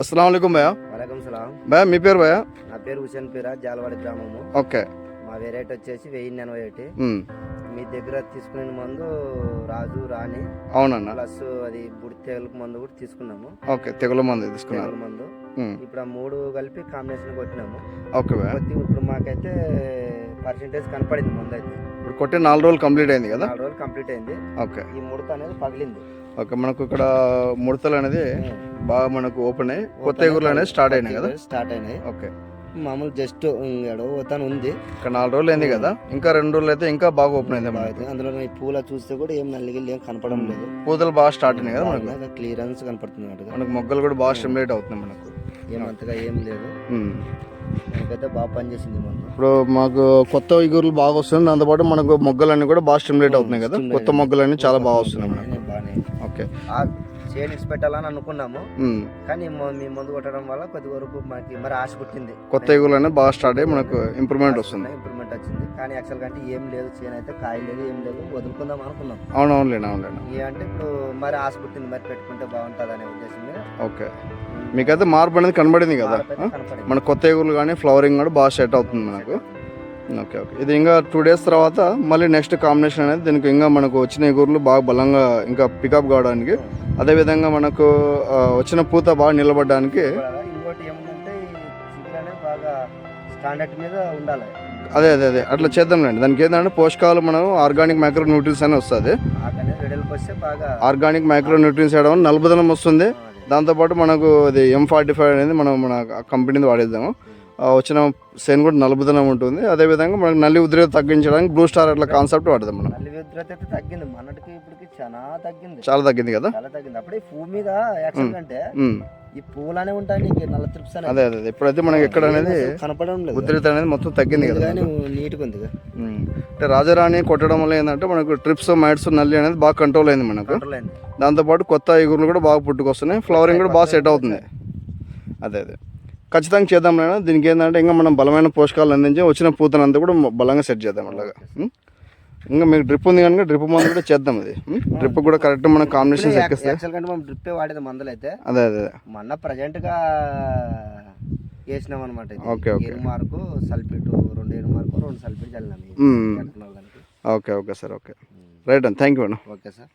అస్సలం భయ్యా. వలకం సలాం. భయ్యా మీ పేరు భయ్యా? నా పేరు హుసేన్ పీరా జాలవాడి గ్రామము. ఓకే. మా వెరైటీ వచ్చేసి వెయ్యి ఎనభై ఒకటి. మీ దగ్గర తీసుకునే మందు రాజు రాణి అవునన్న. ప్లస్ అది బుడి తెగులకు మందు కూడా తీసుకున్నాము. ఓకే తెగుల మంది తీసుకున్నారు. తెగుల మందు. ఇప్పుడు ఆ మూడు కలిపి కాంబినేషన్ కొట్టినాము. ఓకే ఇప్పుడు మాకైతే పర్సెంటేజ్ కనపడింది మందు అయితే ఇప్పుడు కొట్టి నాలుగు రోజులు కంప్లీట్ అయింది కదా? నాలుగు రోజులు కంప్లీట్ అయింది. ఓకే. ఈ ముడత అనేది పగిలింది. ఓకే మనకు ఇక్కడ ముడతలు అనేది. బాగా మనకు ఓపెన్ అయ్యి కొత్త ఎగురులు అనేది స్టార్ట్ అయినాయి కదా? స్టార్ట్ అయినాయి. ఓకే. మామూలు జస్ట్ పోతాను ఉంది. ఇక్కడ నాలుగు రోజులు అయింది కదా? ఇంకా రెండు రోజులు అయితే ఇంకా బాగా ఓపెన్ అయింది అందులో ఈ పూల చూస్తే కూడా ఏం నల్లిగిల్లు ఏం కనపడం లేదు. పూతలు బాగా స్టార్ట్ అయినాయి కదా మనకు? క్లియరెన్స్ కనపడుతుంది మనకు మొగ్గలు కూడా బాగా స్టిమ్యులేట్ అవుతుంది మనకు. ఏమంతగా ఏం లేదు. మనకైతే బాగా పనిచేసింది ఇప్పుడు మాకు కొత్త ఇగురులు బాగా వస్తుంది దాంతోపాటు మనకు మొగ్గలన్నీ కూడా బాగా స్టిమ్యులేట్ అవుతున్నాయి కదా. కొత్త మొగ్గలన్నీ చాలా బాగా వస్తున్నాయి మనకు. ఓకే. ఇచ్చి పెట్టాలని అనుకున్నాము. కానీ మొ- మందు కొట్టడం వల్ల కొద్ది వరకు మనకి మరి ఆశ పుట్టింది. కొత్త ఎగురులు అనేది బాగా స్టార్ట్ అయ్యి మనకు ఇంప్రూవ్మెంట్ వస్తుంది. ఇంప్రూవ్మెంట్ వచ్చింది. కానీ యాక్చువల్ అంటే ఏం లేదు చేను అయితే కాయ లేదు ఏం లేదు వదులుకుందాం అనుకున్నాం. అవునవునులేండి అవునులేండి ఏ అంటే ఇప్పుడు మరి ఆశ పుట్టింది మరి పెట్టుకుంటే బాగుంటుంది అనే ఉద్దేశం మీద. ఓకే. మీకైతే మార్పు అనేది కనబడింది కదా. మన కొత్త ఎగురులు కానీ ఫ్లవరింగ్ కూడా బాగా సెట్ అవుతుంది మనకు. Okay okay. ఇది ఇంకా టూ డేస్ తర్వాత మళ్ళీ నెక్స్ట్ కాంబినేషన్ అనేది దీనికి ఇంకా మనకు వచ్చిన ఎగురులు బాగా బలంగా ఇంకా పికప్ కావడానికి అదేవిధంగా మనకు వచ్చిన పూత బాగా నిలబడడానికి కూడా ఇంకోటి ఏముందంటే ఈ చిగురు అనేది బాగా స్టాండర్డ్ మీద ఉండాలి. అదే అదే అదే. అట్లా చేద్దాంలేండి దానికి ఏంటంటే పోషకాలు మనం ఆర్గానిక్ మైక్రో న్యూట్రియన్స్ అని వస్తుంది. ఆర్గానిక్ మైక్రో న్యూట్రియన్స్ వేయడం నలుపుదనం వస్తుంది. దాంతోపాటు మనకు అది ఎం ఫార్టీ ఫైవ్ అనేది మనం మన కంపెనీది వాడేద్దాము. వచ్చిన సేన్ కూడా నలుపుదనం ఉంటుంది. అదేవిధంగా మనకు నల్లి ఉద్రేకం తగ్గించడానికి బ్లూ స్టార్ అట్లా కాన్సెప్ట్ వాడదాం మనం. నల్లి ఉధృతి అయితే తగ్గింది. మొన్నటికి ఇప్పటికి చాలా తగ్గింది. చాలా తగ్గింది కదా? చాలా తగ్గింది. అప్పుడే మీద యాక్షన్ అంటే. ఈ పువ్వులనే ఉంటాయి నీకు నల్ల త్రిప్స్ అదే అదే. ఇప్పుడైతే మనకి ఎక్కడ అనేది కనపడడం లేదు. ఉద్రిత అనేది మొత్తం తగ్గింది కదా నీట్గా ఉంది. అంటే రాజారాణి కొట్టడం వల్ల ఏంటంటే మనకు ట్రిప్స్ మైట్స్ నల్లి అనేది బాగా కంట్రోల్ అయింది మనకు. దాంతోపాటు కొత్త ఎగురులు కూడా బాగా పుట్టుకొస్తున్నాయి. ఫ్లవరింగ్ కూడా బాగా సెట్ అవుతుంది. అదే అదే. ఖచ్చితంగా చేద్దాం లేనా దీనికి ఏంటంటే ఇంకా మనం బలమైన పోషకాలు అందించి వచ్చిన పూతనంతా కూడా బలంగా సెట్ చేద్దాం అలాగా? ఇంకా మీకు డ్రిప్ ఉంది కనుక డ్రిప్ మందు కూడా చేద్దాం అది. డ్రిప్ కూడా కరెక్ట్ మన కాంబినేషన్స్ ఎక్కిస్తే మనం డ్రిప్పే వాడేది మందులు అయితే అదే అదే. మొన్న ప్రజెంట్గా వేసినాం అనమాట ఓకే, ఓకే. మార్కు సల్ఫేట్ రెండు ఎరు మార్కు రెండు sulphate చల్లినాం. Okay okay sir okay. Right అండి థ్యాంక్ యూ అన్న. Okay sir.